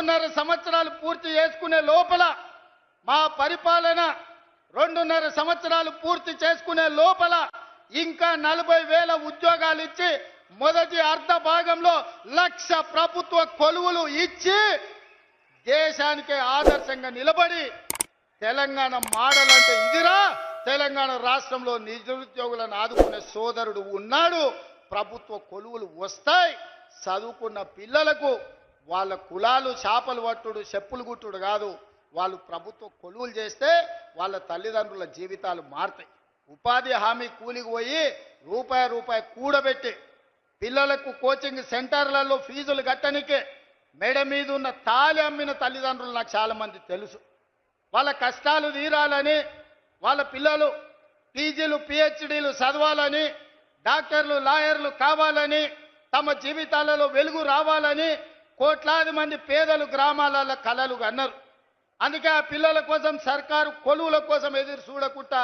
రెండున్నర సంవత్సరాలు పూర్తి చేసుకునే లోపల మా పరిపాలన రెండున్నర సంవత్సరాలు పూర్తి చేసుకునే లోపల ఇంకా నలభై వేల ఉద్యోగాలు ఇచ్చి మొదటి అర్ధ భాగంలో లక్ష ప్రభుత్వ కొలువులు ఇచ్చి దేశానికే ఆదర్శంగా నిలబడి తెలంగాణ మాడల్ అంటే ఇదిరా. తెలంగాణ రాష్ట్రంలో నిరుద్యోగులను ఆదుకునే సోదరుడు ఉన్నాడు. ప్రభుత్వ కొలువులు వస్తాయి. చదువుకున్న పిల్లలకు వాళ్ళ కులాలు చేపలు పట్టుడు చెప్పులు గుట్టుడు కాదు. వాళ్ళు ప్రభుత్వ కొలువులు చేస్తే వాళ్ళ తల్లిదండ్రుల జీవితాలు మారుతాయి. ఉపాధి హామీ కూలికి పోయి రూపాయి రూపాయి కూడబెట్టి పిల్లలకు కోచింగ్ సెంటర్లలో ఫీజులు కట్టనికే మెడ మీద ఉన్న తాలి అమ్మిన తల్లిదండ్రులు నాకు చాలామంది తెలుసు. వాళ్ళ కష్టాలు తీరాలని వాళ్ళ పిల్లలు పీజీలు పిహెచ్డీలు చదవాలని డాక్టర్లు లాయర్లు కావాలని తమ జీవితాలలో వెలుగు రావాలని కోట్లాది మంది పేదలు గ్రామాలలో కలలు అన్నారు అందుకే ఆ పిల్లల కోసం సర్కారు కొలువుల కోసం ఎదురు చూడకుండా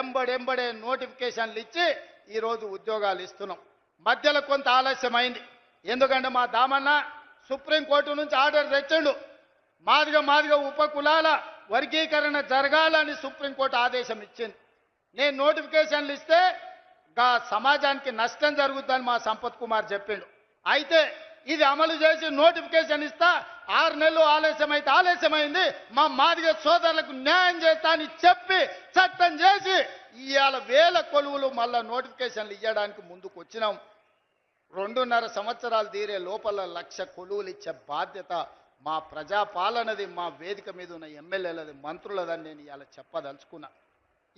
ఎంబడెంబడే నోటిఫికేషన్లు ఇచ్చి ఈరోజు ఉద్యోగాలు ఇస్తున్నాం. మధ్యలో కొంత ఆలస్యమైంది. ఎందుకంటే మా దామన్న సుప్రీంకోర్టు నుంచి ఆర్డర్ తెచ్చిండు. మాదిగా మాదిగా ఉపకులాల వర్గీకరణ జరగాలని సుప్రీంకోర్టు ఆదేశం ఇచ్చింది. నేను నోటిఫికేషన్లు ఇస్తే గా సమాజానికి నష్టం జరుగుతుందని మా సంపత్ కుమార్ చెప్పిండు. అయితే ఇది అమలు చేసి నోటిఫికేషన్ ఇస్తా ఆరు నెలలు ఆలస్యం అయితే ఆలస్యమైంది మా మాదిగ సోదరులకు న్యాయం చేస్తా అని చెప్పి చట్టం చేసి ఇవాళ వేల కొలువులు మళ్ళా నోటిఫికేషన్లు ఇవ్వడానికి ముందుకు వచ్చినాం. రెండున్నర సంవత్సరాలు తీరే లోపల లక్ష కొలువులు ఇచ్చే బాధ్యత మా ప్రజాపాలనది మా వేదిక మీద ఉన్న ఎమ్మెల్యేలది మంత్రులదని నేను ఇవాళ చెప్పదలుచుకున్నా.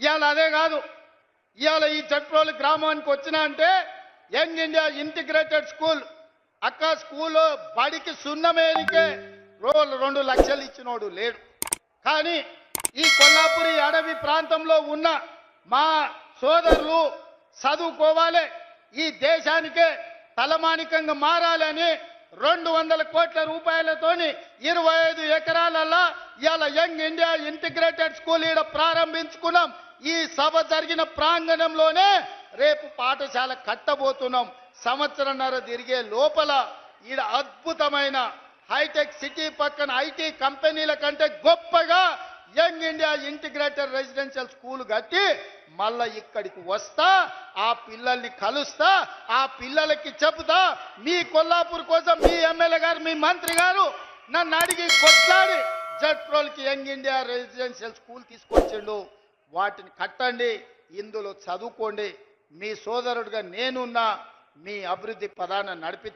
ఇవాళ అదే కాదు ఇవాళ ఈ చట్రోలు గ్రామానికి వచ్చినా అంటే యంగ్ ఇండియా ఇంటిగ్రేటెడ్ స్కూల్ అక్క స్కూల్లో బడికి సున్నమేరికే రోజు రెండు లక్షలు ఇచ్చినోడు లేడు. కానీ ఈ కొల్లాపురి అడవి ప్రాంతంలో ఉన్న మా సోదరులు చదువుకోవాలి ఈ దేశానికే తలమానికంగా మారాలని రెండు వందల కోట్ల రూపాయలతోని ఇరవై ఐదు ఎకరాలల్లా ఇవాళ యంగ్ ఇండియా ఇంటిగ్రేటెడ్ స్కూల్ ఈడ ప్రారంభించుకున్నాం. ఈ సభ జరిగిన ప్రాంగణంలోనే రేపు పాఠశాల కట్టబోతున్నాం. సంవత్సరంన్నర తిరిగే లోపల ఈడ అద్భుతమైన హైటెక్ సిటీ పక్కన ఐటీ కంపెనీల కంటే గొప్పగా young India integrated residential school కట్టి మళ్ళా ఇక్కడికి వస్తా ఆ పిల్లల్ని కలుస్తా ఆ పిల్లలకి చెబుతా మీ కొల్లాపూర్ కోసం మీ ఎమ్మెల్యే గారు మీ మంత్రి గారు నన్ను అడిగి కొట్లాడి జట్రోల్కి యంగ్ ఇండియా రెసిడెన్షియల్ స్కూల్ తీసుకొచ్చిండు. వాటిని కట్టండి ఇందులో చదువుకోండి. మీ సోదరుడిగా నేనున్నా మీ అభివృద్ధి పదాన్ని నడిపి